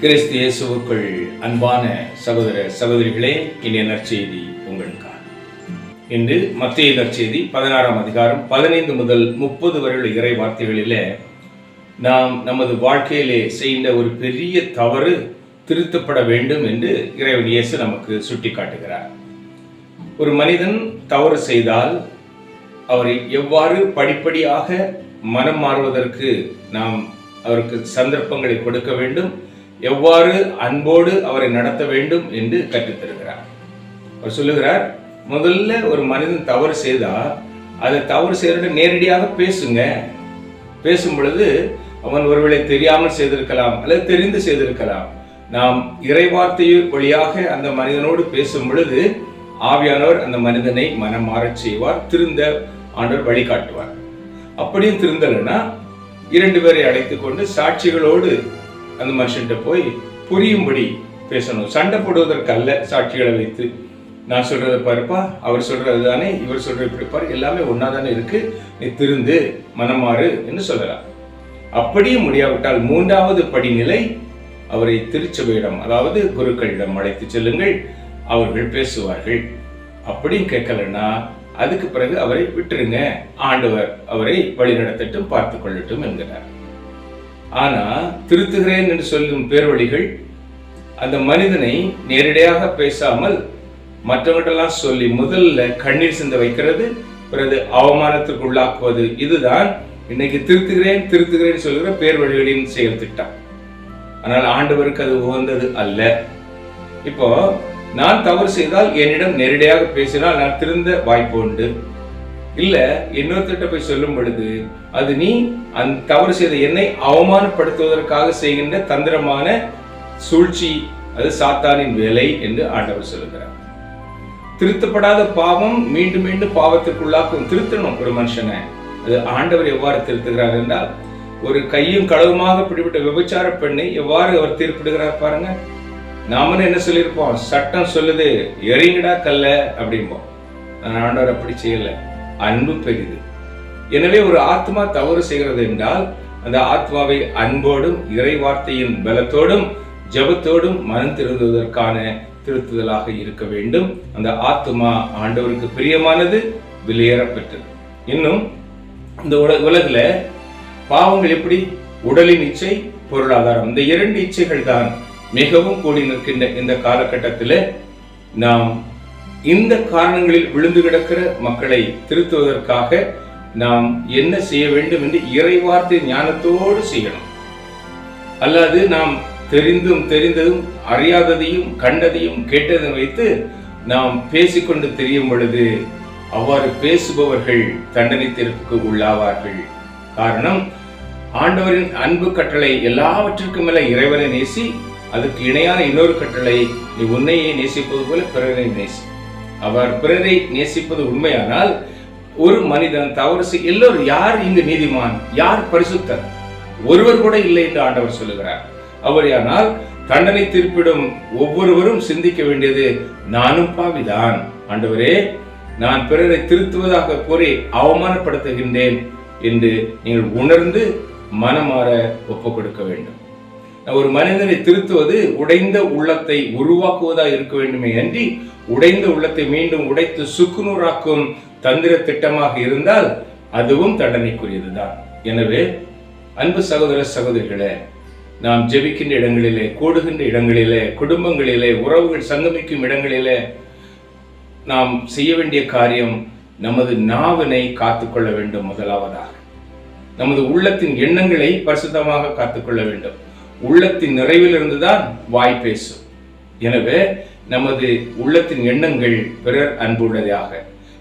கிறிஸ்து இயேசுவுக்குள் அன்பான சகோதர சகோதரிகளே இன்றைய நற்செய்தி உங்களுக்காக. இன்று மத்திய நற்செய்தி பதினாறாம் அதிகாரம் பதினைந்து முதல் முப்பது வரையுள்ள இறை வார்த்தைகளிலே நாம் நமது வாழ்க்கையிலே செய்த ஒரு பெரிய தவறு திருத்தப்பட வேண்டும் என்று இறைவன் இயேசு நமக்கு சுட்டி காட்டுகிறார் ஒரு மனிதன் தவறு செய்தால் அவரை எவ்வாறு படிப்படியாக மனம் மாறுவதற்கு நாம் அவருக்கு சந்தர்ப்பங்களை கொடுக்க வேண்டும் எவ்வாறு அன்போடு அவரை நடத்த வேண்டும் என்று கற்றுத்தருகிறார். அவர் சொல்லுகிறார் முதல்ல ஒரு மனிதன் தவறு செய்தால் அதை தவறு செய்யறது நேரடியாக பேசுங்க. பேசும் பொழுது அவன் ஒருவேளை தெரியாமல் செய்திருக்கலாம் அல்லது தெரிந்து செய்திருக்கலாம். நாம் இறைவார்த்தை வழியாக அந்த மனிதனோடு பேசும் பொழுது ஆவியானவர் அந்த மனிதனை மனம் மாறச் செய்வார் திருந்த ஆண்டவர் வழிகாட்டுவார் அப்படியும் திருந்தலைன்னா இரண்டு பேரை அழைத்து கொண்டு சாட்சிகளோடு அந்த மனுஷன்கிட்ட போய் புரியும்படி பேசணும். சண்டை போடுவதற்கு அல்ல சாட்சிகளை வைத்து. நான் சொல்றதை பாருப்பா அவர் சொல்றது தானே இவர் சொல்றது இப்படி பாரு எல்லாமே ஒன்னா தானே இருக்கு. நீ திருந்து மனமாறு என்று சொல்லலாம். அப்படியே முடியாவிட்டால் மூன்றாவது படிநிலை அவரை திருச்சபையிடம் அதாவது குருக்களிடம் அழைத்து செல்லுங்கள் அவர்கள் பேசுவார்கள். அப்படின்னு கேட்கலன்னா அதுக்கு பிறகு அவரை விட்டுருங்க. ஆண்டவர் அவரை வழிநடத்தட்டும் பார்த்து கொள்ளட்டும் என்கிறார். ஆனா திருத்துகிறேன் என்று சொல்லும் பேர்வழிகள் அந்த மனிதனை நேரடியாக பேசாமல் மற்றவர்களெல்லாம் சொல்லி முதல்ல கண்ணீர் சிந்த வைக்கிறது பிறகு அவமானத்துக்கு உள்ளாக்குவது இதுதான் இன்னைக்கு திருத்துகிறேன் திருத்துகிறேன் சொல்கிற பேர்வழிகளின் செயல் திட்டம். ஆனால் ஆண்டவருக்கு அது உகந்தது அல்ல. இப்போ நான் தவறு செய்தால் என்னிடம் நேரடியாக பேசினால் நான் திருந்த வாய்ப்பு உண்டு. இல்ல இன்னொருத்திட்ட போய் சொல்லும் பொழுது அது நீ அந்த தவறு செய்த என்னை அவமானப்படுத்துவதற்காக செய்கின்ற தந்திரமான சூழ்ச்சி அது சாத்தானின் வேலை என்று ஆண்டவர் சொல்லுகிறார். திருத்தப்படாத பாவம் மீண்டும் மீண்டும் பாவத்திற்குள்ளாக்கும். திருத்தணும் ஒரு மனுஷனை. ஆண்டவர் எவ்வாறு திருத்துகிறார் என்றால் ஒரு கையும் களவுமாக பிடிபட்ட விபச்சார பெண்ணை எவ்வாறு அவர் தீர்ப்பிடுகிறார் பாருங்க. நாம என்ன சொல்லியிருப்போம்? சட்டம் சொல்லுது எறிங்கடா கல்ல அப்படிம்போம். ஆண்டவர் அப்படி செய்யல. அன்பு பெரிது. எனவே ஒரு ஆத்மா தவறு செய்கிறது என்றால் அந்த ஆத்மாவை அன்போடும் இறை வார்த்தையின் பலத்தோடும் ஜபத்தோடும் மனம் திருந்துவதற்கான திருத்துதலாக இருக்க வேண்டும். அந்த ஆத்மா ஆண்டவருக்கு பிரியமானது வெளியேறப்பெற்றது இன்னும் இந்த உல உலகில் பாவங்கள் எப்படி? உடலின் இச்சை பொருளாதாரம். இந்த இரண்டு இச்சைகள் தான் மிகவும் கூடி நிற்கின்ற இந்த காலகட்டத்தில் நாம் இந்த காரணங்களில் விழுந்து கிடக்கிற மக்களை திருத்துவதற்காக நாம் என்ன செய்ய வேண்டும் என்று இறைவார்த்தை ஞானத்தோடு செய்யணும். அல்லது நாம் தெரிந்தும் தெரிந்ததும் அறியாததையும் கண்டதையும் கேட்டதையும் வைத்து நாம் பேசிக்கொண்டு தெரியும் பொழுது அவ்வாறு பேசுபவர்கள் தண்டனை தீர்ப்புக்கு உள்ளாவார்கள். காரணம் ஆண்டவரின் அன்பு கட்டளை எல்லாவற்றிற்கும் மேல இறைவனை நேசி அதுக்கு இணையான இன்னொரு கட்டளை நீ உன்னையே நேசிப்பது போல பிறரை நேசி. அவர் பிறரை நேசிப்பது உண்மையானால் ஒரு மனிதன் தவறு செய் எல்லோரும் யார் இங்கு நீதிமான்? யார் பரிசுத்தர்? ஒருவர் கூட இல்லை என்று ஆண்டவர் சொல்லுகிறார். அவரையானால் தண்டனை தீர்ப்பிடும் ஒவ்வொருவரும் சிந்திக்க வேண்டியது நானும் பாவிதான். ஆண்டவரே நான் பிறரை திருத்துவதாக கூறி அவமானப்படுத்துகின்றேன் என்று நீங்கள் உணர்ந்து மனமாற ஒப்பு கொடுக்க வேண்டும். ஒரு மனிதனை திருத்துவது உடைந்த உள்ளத்தை உருவாக்குவதாக இருக்க வேண்டுமே அன்றி உடைந்த உள்ளத்தை மீண்டும் உடைத்து சுக்குநூறாக்கும் தந்திர திட்டமாக இருந்தால் அதுவும் தண்டனைக்குரியதுதான். எனவே அன்பு சகோதர சகோதரிகளே நாம் ஜெபிக்கின்ற இடங்களிலே கூடுகின்ற இடங்களிலே குடும்பங்களிலே உறவுகள் சங்கமிக்கும் இடங்களிலே நாம் செய்ய வேண்டிய காரியம் நமது நாவினை காத்துக்கொள்ள வேண்டும் முதலாவதாக. நமது உள்ளத்தின் எண்ணங்களை பரிசுத்தமாக காத்துக்கொள்ள வேண்டும். உள்ளத்தின் நிறைவிலிருந்து தான் வாய் பேசும். எனவே நமது உள்ளத்தின் எண்ணங்கள் பிறர் அன்புள்ளதாக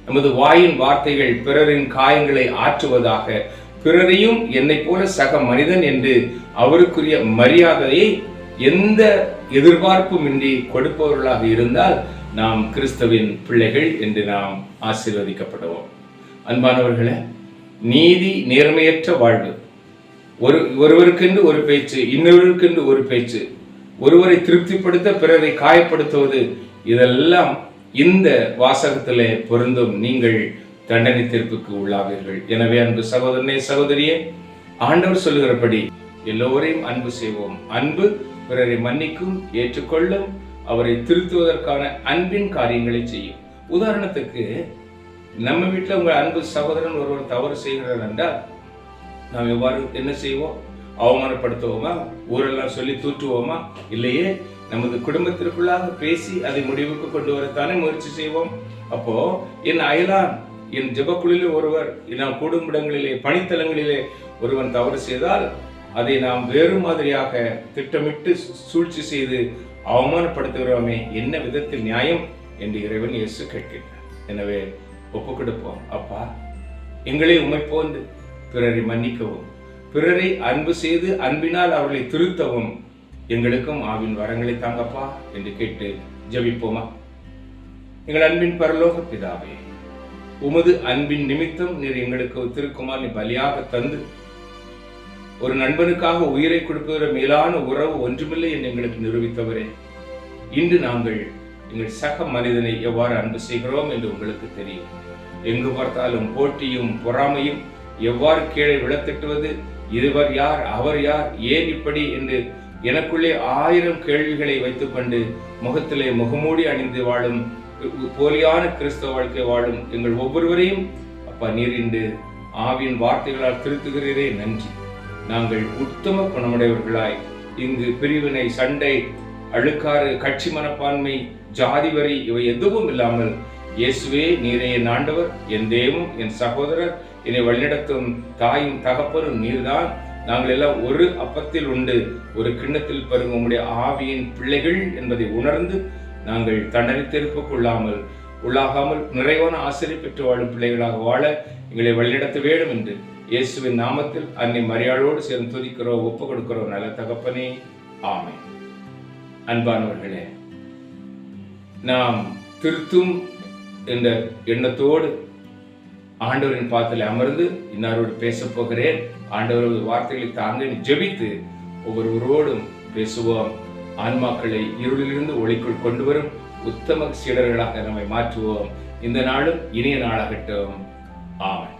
நமது வாயின் வார்த்தைகள் பிறரின் காயங்களை ஆற்றுவதாக பிறரையும் என்னை போல சக மனிதன் என்று அவருக்குரிய மரியாதையை எந்த எதிர்பார்ப்பும் இன்றி கொடுப்பவர்களாக இருந்தால் நாம் கிறிஸ்தவின் பிள்ளைகள் என்று நாம் ஆசீர்வதிக்கப்படுவோம். அன்பானவர்களே நீதி நேர்மையற்ற வாழ்வு. ஒரு ஒருவருக்கென்று ஒரு பேச்சு இன்னொருவருக்கென்று ஒரு பேச்சு ஒருவரை திருப்திப்படுத்த பிறரை காயப்படுத்துவது இதெல்லாம் இந்த வாசகத்திலே பொருந்தும் நீங்கள் தண்டனை தீர்ப்புக்கு உள்ளாவீர்கள். எனவே அன்பு சகோதரனே சகோதரியே ஆண்டவர் சொல்லுகிறபடி எல்லோரையும் அன்பு செய்வோம். அன்பு பிறரை மன்னிக்கும் ஏற்றுக்கொள்ளும் அவரை திருத்துவதற்கான அன்பின் காரியங்களை செய்யும். உதாரணத்துக்கு நம்ம வீட்டில் உங்கள் அன்பு சகோதரன் ஒருவர் தவறு செய்கிறார் என்றால் நாம் எவ்வாறு என்ன செய்வோம்? அவமானப்படுத்துவோமா? ஊரெல்லாம் சொல்லி தூற்றுவோமா? இல்லையே நமது குடும்பத்திற்குள்ளாக பேசி அதை முடிவுக்கு கொண்டு வரத்தானே முயற்சி செய்வோம். அப்போ என் அயலான் என் ஜபக்குழுவில் ஒருவர் நாம் கூடும் இடங்களிலே பணித்தலங்களிலே ஒருவன் தவறு செய்தால் அதை நாம் வேறு மாதிரியாக திட்டமிட்டு சூழ்ச்சி செய்து அவமானப்படுத்துகிறோமே என்ன விதத்தில் நியாயம் என்று இறைவன் இயேசு கேட்கின்றார். எனவே ஒப்பு கொடுப்போம் அப்பா எங்களை உமை போன்று பிறரை மன்னிக்கவும் பிறரை அன்பு செய்து அன்பினால் அவர்களை திருத்தவும் எங்களுக்கும் ஆவின் வரங்களை தாங்கப்பா என்று கேட்டு ஜபிப்போமா? எங்கள் அன்பின் பரலோக பிதாவே உமது அன்பின் நிமித்தம் நீர் எங்களுக்கு திருக்குமார் நீ பலியாக தந்து ஒரு நண்பனுக்காக உயிரை கொடுப்பதில் மேலான உறவு ஒன்றுமில்லை என்று எங்களுக்கு நிரூபித்தவரே. இன்று நாங்கள் எங்கள் சக மனிதனை எவ்வாறு அன்பு செய்கிறோம் என்று உங்களுக்கு தெரியும். எங்கு பார்த்தாலும் போட்டியும் பொறாமையும் எவ்வாறு கீழே விழத்திட்டுவது? இதுவர் யார்? அவர் யார்? ஏன் இப்படி? என்று எனக்குள்ளே ஆயிரம் கேள்விகளை வைத்துக்கொண்டு முகத்திலே முகமூடி அணிந்து வாழும் போலியான கிறிஸ்தவ வாழ்க்கை வாழும் எங்கள் ஒவ்வொருவரையும் அப்பா நீர் இன்று ஆவியின் வார்த்தைகளால் திருத்துகிறீரே நன்றி. நாங்கள் உத்தம குணமுடையவர்களாய். இங்கு பிரிவினை சண்டை அழுக்காறு கட்சி மனப்பான்மை ஜாதி வரி இவை எதுவும் இல்லாமல் இயேசுவே நீரே என் ஆண்டவர் என் தேவம் என் சகோதரர் என்னை வழிநடத்தும் தாயும் தகப்பரும் நீர்தான். நாங்கள் எல்லாம் ஒரு அப்பத்தில் உண்டு ஒரு கிண்ணத்தில் பருகும் உம்முடைய ஆவியின் பிள்ளைகள் என்பதை உணர்ந்து நாங்கள் தண்டனை திருப்புக்குள்ளாமல் உள்ளாகாமல் நிறைவான ஆசிரியர் பெற்று வாழும் பிள்ளைகளாக வாழ எங்களை வழிநடத்த வேண்டும் என்று இயேசுவின் நாமத்தில் அன்னை மரியாளோடு சேர்ந்து துதிக்கிறோம் ஒப்பு கொடுக்கிறோம் நல்ல தகப்பனே. ஆமை அன்பானவர்களே நாம் திருத்தும் என்ற எண்ணத்தோடு ஆண்டவரின் பாத்தில் அமர்ந்து இன்னாரோடு பேச போகிறேன். ஆண்டவரது வார்த்தைகளை தாங்க ஜெபித்து ஒவ்வொருவரோடும் பேசுவோம். ஆன்மாக்களை இருளிலிருந்து ஒளிக்குள் கொண்டு வரும் உத்தம சீடர்களாக நம்மை மாற்றுவோம். இந்த நாளும் இனிய நாளாகட்டும். ஆமை